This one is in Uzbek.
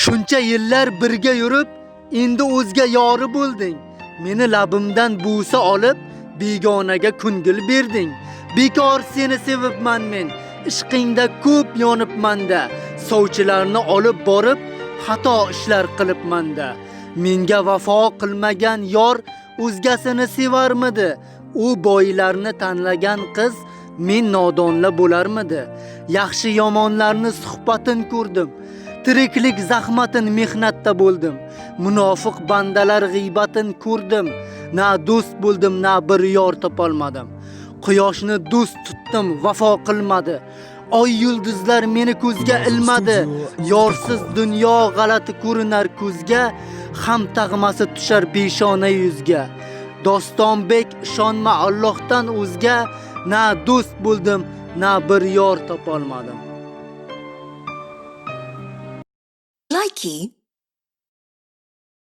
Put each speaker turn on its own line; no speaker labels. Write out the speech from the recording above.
Shuncha yillar birga yurib, endi o'zga yori bo'lding. Meni labimdan busa olib, begonaga ko'ngil berding. Bekor seni sevibman men. Ishqingda ko'p yonibmanda. Sovchilarni olib borib, xato ishlar qilibmanda. Menga vafo qilmagan yor o'zgasini sevarmidi? U boylarni tanlagan qiz men nodonla bo'larmidi? Yaxshi yomonlarni suhbatin ko'rdim. Tiriklik zahmatin mehnatda bo'ldim. Munofiq bandalar g'iybatin ko'rdim. Na do'st bo'ldim, na bir yor topolmadim. Quyoshni do'st tutdim, vafo qilmadi. Oy yulduzlar meni ko'zga ilmadi. Yorsiz dunyo g'alati ko'rinar ko'zga, ham tag'masi tushar peshona yuzga. Dostonbek ishonma Allohdan o'zga, na do'st bo'ldim, na bir yor topolmadim.
Nike